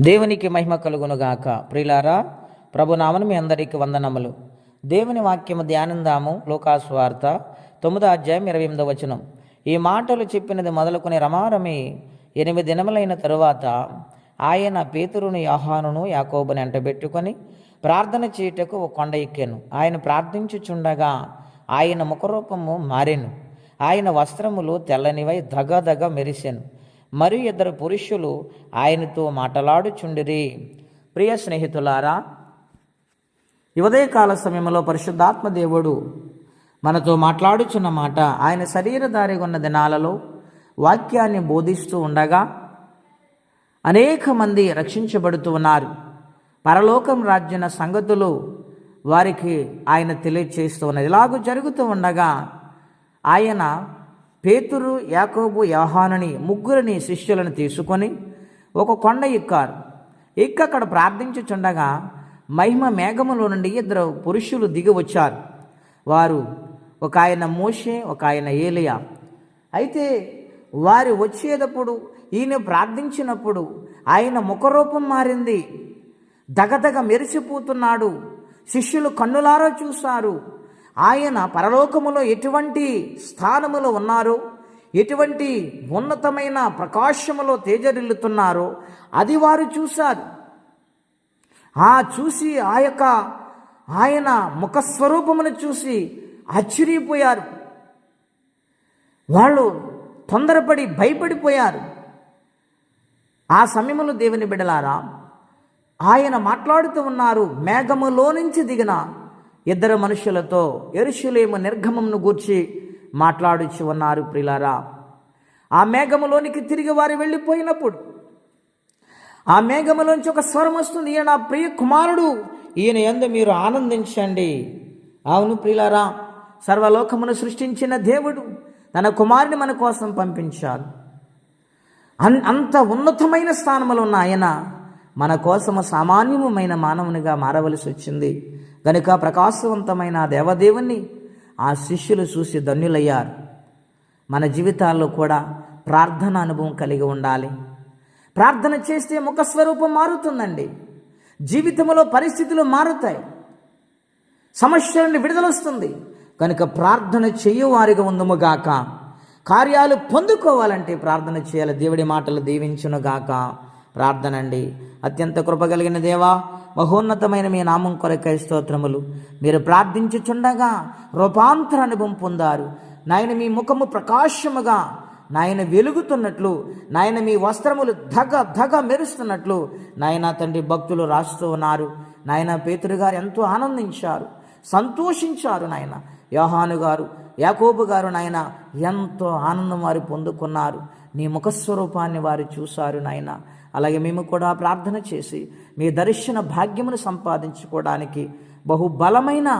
దేవునికి మహిమ కలుగునుగాక. ప్రియులారా ప్రభునామను మీ అందరికీ వందనములు. దేవుని వాక్యము ధ్యానందాము. లోకాస్వార్త తొమ్మిదో అధ్యాయం ఇరవై ఎనిమిదో వచనం. ఈ మాటలు చెప్పినది మొదలుకొని రమారమి ఎనిమిది దినములైన తరువాత ఆయన పేతురుని యాహానును యాకోబుని అంటబెట్టుకొని ప్రార్థన చేయుటకు ఒక కొండ ఎక్కాను. ఆయన ప్రార్థించుచుండగా ఆయన ముఖరూపము మారెను. ఆయన వస్త్రములు తెల్లనివై దగదగ మెరిసెను. మరియు ఇద్దరు పురుషులు ఆయనతో మాటలాడుచుండిరి. ప్రియ స్నేహితులారా యువదయకాల ఉదయకాల సమయంలో పరిశుద్ధాత్మ దేవుడు మనతో మాట్లాడుచున్న మాట ఆయన శరీరధారి ఉన్న దినాలలో వాక్యాన్ని బోధిస్తూ ఉండగా అనేక మంది రక్షించబడుతూ ఉన్నారు. పరలోకం రాజ్యన సంగతులు వారికి ఆయన తెలియచేస్తూ ఉన్నది. ఇలాగూ జరుగుతూ ఉండగా ఆయన పేతురు యాకోబు యోహానని ముగ్గురిని శిష్యులను తీసుకొని ఒక కొండ ఎక్కారు. ఎక్కి అక్కడ ప్రార్థించుచుండగా మహిమ మేఘములో నుండి ఇద్దరు పురుషులు దిగి వచ్చారు. వారు ఒక ఆయన మోషే ఒక ఆయన ఏలియా. అయితే వారు వచ్చేటప్పుడు ఈయన ప్రార్థించినప్పుడు ఆయన ముఖరూపం మారింది. దగదగ మెరిసిపోతున్నాడు. శిష్యులు కన్నులారా చూశారు. ఆయన పరలోకములో ఎటువంటి స్థానములో ఉన్నారో ఎటువంటి ఉన్నతమైన ప్రకాశములో తేజరిల్లుతున్నారో అది వారు చూశారు. ఆ చూసి ఆ యొక్క ఆయన ముఖస్వరూపమును చూసి ఆశ్చర్యపోయారు. వాళ్ళు తొందరపడి భయపడిపోయారు. ఆ సమయంలో దేవుని బిడలారా ఆయన మాట్లాడుతూ ఉన్నారు మేఘములో నుంచి దిగిన ఇద్దరు మనుషులతో ఎరుషులేము నిర్గమంను గూర్చి మాట్లాడుచు ఉన్నారు ప్రిలారా. ఆ మేఘములోనికి తిరిగి వారు వెళ్ళిపోయినప్పుడు ఆ మేఘములోంచి ఒక స్వరం వస్తుంది. ఈయన ప్రియ కుమారుడు ఈయన ఎందు మీరు ఆనందించండి. అవును ప్రిలారా సర్వలోకమును సృష్టించిన దేవుడు తన కుమారుని మన కోసం పంపించాడు. అన్ అంత ఉన్నతమైన స్థానంలో ఉన్న ఆయన మన కోసము సామాన్యమైన మానవునిగా మారవలసి వచ్చింది. గనుక ప్రకాశవంతమైన దేవదేవుణ్ణి ఆ శిష్యులు చూసి ధన్యులయ్యారు. మన జీవితాల్లో కూడా ప్రార్థన అనుభవం కలిగి ఉండాలి. ప్రార్థన చేస్తే ముఖస్వరూపం మారుతుందండి. జీవితంలో పరిస్థితులు మారుతాయి. సమస్య నుండి విడుదలొస్తుంది కనుక ప్రార్థన చెయ్యువారిగా ఉందముగాక. కార్యాలు పొందుకోవాలంటే ప్రార్థన చేయాలి. దేవుడి మాటలు దీవించునుగాక. ప్రార్థన అండి అత్యంత కృప కలిగిన దేవా మహోన్నతమైన మీ నామం కొరకై స్తోత్రములు. మీరు ప్రార్థించుచుండగా రూపాంతర అనుభవం పొందారు. నాయన మీ ముఖము ప్రకాశముగా నాయన వెలుగుతున్నట్లు నాయన మీ వస్త్రములు ధగ ధగ మెరుస్తున్నట్లు నాయన తండ్రి భక్తులు రాస్తూ ఉన్నారు. నాయన పేతురు గారు ఎంతో ఆనందించారు సంతోషించారు నాయన. యోహాను గారు యాకోబు గారు నాయన ఎంతో ఆనందం వారు పొందుకున్నారు. నీ ముఖస్వరూపాన్ని వారు చూశారు నాయన. అలాగే మేము కూడా ప్రార్థన చేసి మీ దర్శన భాగ్యమును సంపాదించుకోవడానికి బహుబలమైన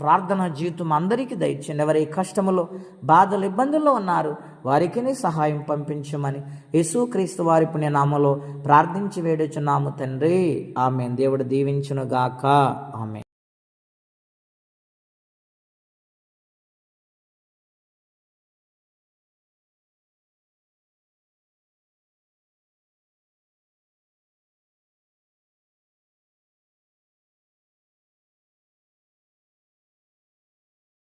ప్రార్థన జీవితం అందరికీ దయచండి ఎవరి కష్టములో బాధలు ఇబ్బందుల్లో ఉన్నారు వారికి సహాయం పంపించమని యేసుక్రీస్తు వారి పుణ్యనామలో ప్రార్థించి వేడుచున్నాము తండ్రి. ఆమె దేవుడు దీవించునుగాక. ఆమె